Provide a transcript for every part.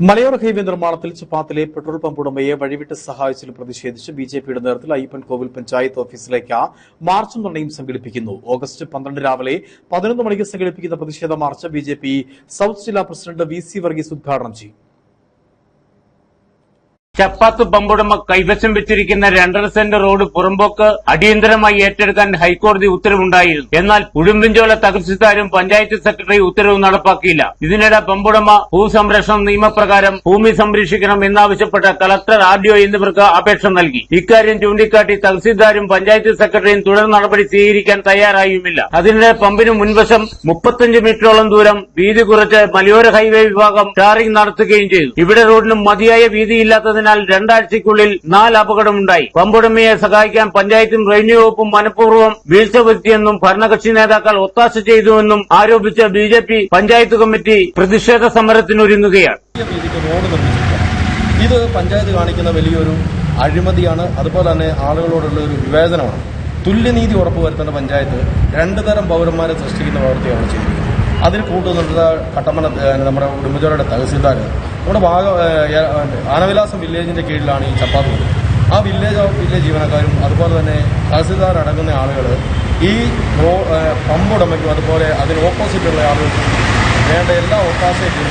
മലയോര ഹൈവേ നിർമ്മാണത്തിൽ ചപ്പാത്തിലെ petrol pump ഉടമയെ വഴിവിട്ട് സഹായിച്ചതിൽ പ്രതിഷേധിച്ച് ബി ജെ പിയുടെ നേതൃത്വത്തിൽ അയ്യപ്പൻ കോവിൽ പഞ്ചായത്ത് ഓഫീസിലേക്ക് മാർച്ചും തുണയും സംഘടിപ്പിക്കുന്നു. ഓഗസ്റ്റ് പന്ത്രണ്ട് രാവിലെ പതിനൊന്ന് മണിക്ക് സംഘടിപ്പിക്കുന്ന പ്രതിഷേധ മാർച്ച് ബി സൌത്ത് ജില്ലാ പ്രസിഡന്റ് വി സി വർഗീസ് ഉദ്ഘാടനം ചെയ്യും. ചപ്പാത്ത് പമ്പുടമ കൈവശം വെച്ചിരിക്കുന്ന രണ്ടര സെന്റ് റോഡ് പുറമ്പോക്ക് അടിയന്തരമായി ഏറ്റെടുക്കാൻ ഹൈക്കോടതി ഉത്തരവുണ്ടായിരുന്നു. എന്നാൽ ഉടുമ്പൻചോല തഹസിൽദാരും പഞ്ചായത്ത് സെക്രട്ടറി ഉത്തരവ് നടപ്പാക്കിയില്ല. ഇതിനിടെ പമ്പുടമ ഭൂസംരക്ഷണ നിയമപ്രകാരം ഭൂമി സംരക്ഷിക്കണം എന്നാവശ്യപ്പെട്ട കളക്ടർ ആർ എന്നിവർക്ക് അപേക്ഷ നൽകി. ഇക്കാര്യം ചൂണ്ടിക്കാട്ടി തഹസിൽദാരും പഞ്ചായത്ത് സെക്രട്ടറിയും തുടർ നടപടി സ്വീകരിക്കാൻ തയ്യാറായുമില്ല. അതിനിടെ പമ്പിന് മുൻവശം മുപ്പത്തഞ്ച് മീറ്ററോളം ദൂരം വീതി കുറച്ച് മലയോര ഹൈവേ വിഭാഗം ടാറിംഗ് നടത്തുകയും ചെയ്തു. ഇവിടെ റോഡിന് മതിയായ വീതിയില്ലാത്തതിനാൽ രണ്ടാഴ്ചയ്ക്കുള്ളിൽ നാല് അപകടമുണ്ടായി. പമ്പുടമയെ സഹായിക്കാൻ പഞ്ചായത്തും റവന്യൂ വകുപ്പും മനഃപൂർവം വീഴ്ച വരുത്തിയെന്നും ഭരണകക്ഷി നേതാക്കൾ ഒത്താശ ചെയ്തുവെന്നും ആരോപിച്ച B J P panchayat committee പ്രതിഷേധ സമരത്തിനൊരുങ്ങുകയാണ്. ഇത് പഞ്ചായത്ത് കാണിക്കുന്ന വലിയൊരു അഴിമതിയാണ്. അതുപോലെ തന്നെ ആളുകളോടുള്ള ഒരു വിവേചനമാണ്. തുല്യനീതി ഉറപ്പുവരുത്തേണ്ട പഞ്ചായത്ത് രണ്ടു തരം പൗരന്മാരെ സൃഷ്ടിക്കുന്ന പ്രവൃത്തിയാണ് ചെയ്തിരിക്കുന്നത് അതിന് കൂട്ടുന്നുണ്ട് കട്ടപ്പന നമ്മുടെ ഉടുമ്പുചോരയുടെ തഹസീൽദാർ നമ്മുടെ ഭാഗ ആനവിലാസം വില്ലേജിന്റെ കീഴിലാണ് ഈ ചപ്പാത്ത് ആ വില്ലേജ് വില്ലേജ് ജീവനക്കാരും അതുപോലെ തന്നെ തഹസീൽദാർ അടങ്ങുന്ന ആളുകൾ ഈ റോ ഉടമയ്ക്കും അതുപോലെ അതിന് ഓപ്പോസിറ്റുള്ള ആളുകൾക്കും വേണ്ട എല്ലാ ഒത്താശയും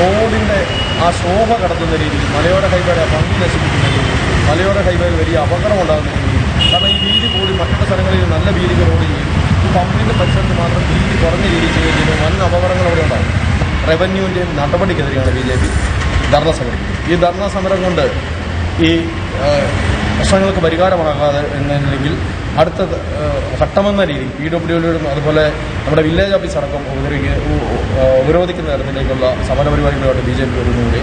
റോഡിന്റെ ആ ശോഭ കടത്തുന്ന രീതിയിൽ മലയോര ഹൈവേയുടെ പമ്പ് നശിപ്പിക്കുന്ന രീതിയിൽ മലയോര ഹൈവേയിൽ വലിയ അപകടം ഉണ്ടാകുന്ന രീതിയിൽ. കാരണം ഈ വീതി കൂടി മറ്റുള്ള സ്ഥലങ്ങളിൽ നല്ല വീതിക്ക് റോഡ് ചെയ്യും ഈ പമ്പിന്റെ പരിസരത്ത് മാത്രം ഭീതി കുറഞ്ഞ രീതിയിൽ ചെയ്യുകയും വൻ അപകടങ്ങൾ അവിടെ ഉണ്ടാകും റവന്യൂവിന്റെയും നടപടിക്കെതിരെയാണ് ബി ജെ പി ധർണ സംഘടിപ്പിക്കുന്നത് ഈ ധർണ സമരം കൊണ്ട് ഈ പ്രശ്നങ്ങൾക്ക് പരിഹാരമാകാതെ എന്നില്ലെങ്കിൽ അടുത്ത ഘട്ടമെന്ന രീതിയിൽ പി ഡബ്ല്യു ഡിയുടെ അതുപോലെ നമ്മുടെ വില്ലേജ് ഓഫീസ് അടക്കം ഉപദ്രവിക്കുക ഉപരോധിക്കുന്ന തരത്തിലേക്കുള്ള സമരപരിപാടികളുമായിട്ട് ബി ജെ പി വരുന്നതിന്റെ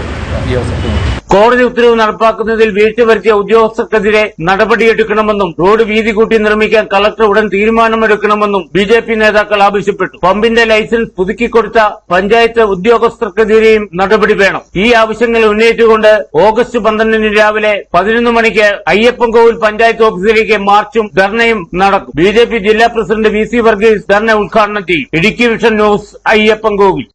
ഈ അവസരത്തിൽ. കോടതി ഉത്തരവ് നടപ്പാക്കുന്നതിൽ വീഴ്ച വരുത്തിയ ഉദ്യോഗസ്ഥർക്കെതിരെ നടപടിയെടുക്കണമെന്നും റോഡ് വീതി കൂട്ടി നിർമ്മിക്കാൻ കളക്ടർ ഉടൻ തീരുമാനമെടുക്കണമെന്നും ബി ജെ പി നേതാക്കൾ ആവശ്യപ്പെട്ടു. പമ്പിന്റെ ലൈസൻസ് പുതുക്കിക്കൊടുത്ത പഞ്ചായത്ത് ഉദ്യോഗസ്ഥർക്കെതിരെയും നടപടി വേണം. ഈ ആവശ്യങ്ങൾ ഉന്നയിച്ചുകൊണ്ട് ഓഗസ്റ്റ് പന്ത്രണ്ടിന് രാവിലെ പതിനൊന്ന് മണിക്ക് അയ്യപ്പൻകോവിൽ പഞ്ചായത്ത് ഓഫീസിലേക്ക് മാർച്ചും ധർണയും നടക്കും. ബി ജില്ലാ president V C Varghese dharna ഉദ്ഘാടനം ചെയ്യും. Idukki vision news Ayyappancoil